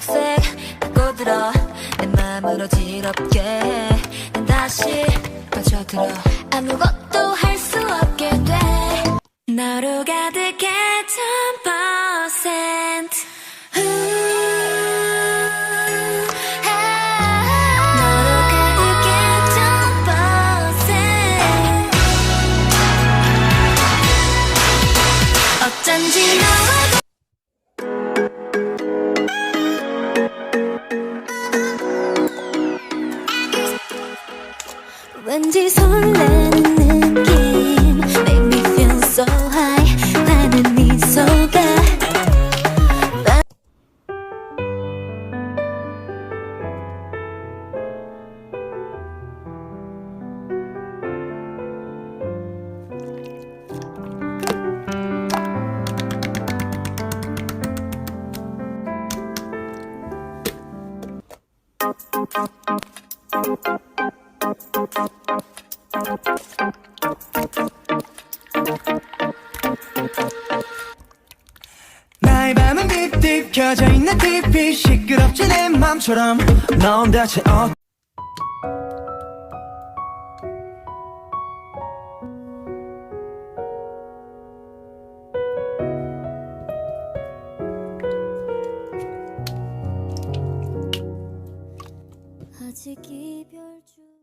적색 꼬들어. 내 맘으로 지럽게 난 다시 빠져들어. 아무것도 할 수 없게 돼. 너로 가득해 전번 왠지 설레는 느낌 Make me feel so high 나는 미소가 나의 밤은 딥딥 켜져 있는 TV. 시끄럽지 내 맘처럼. 넌 대체 어. 아직 이별 중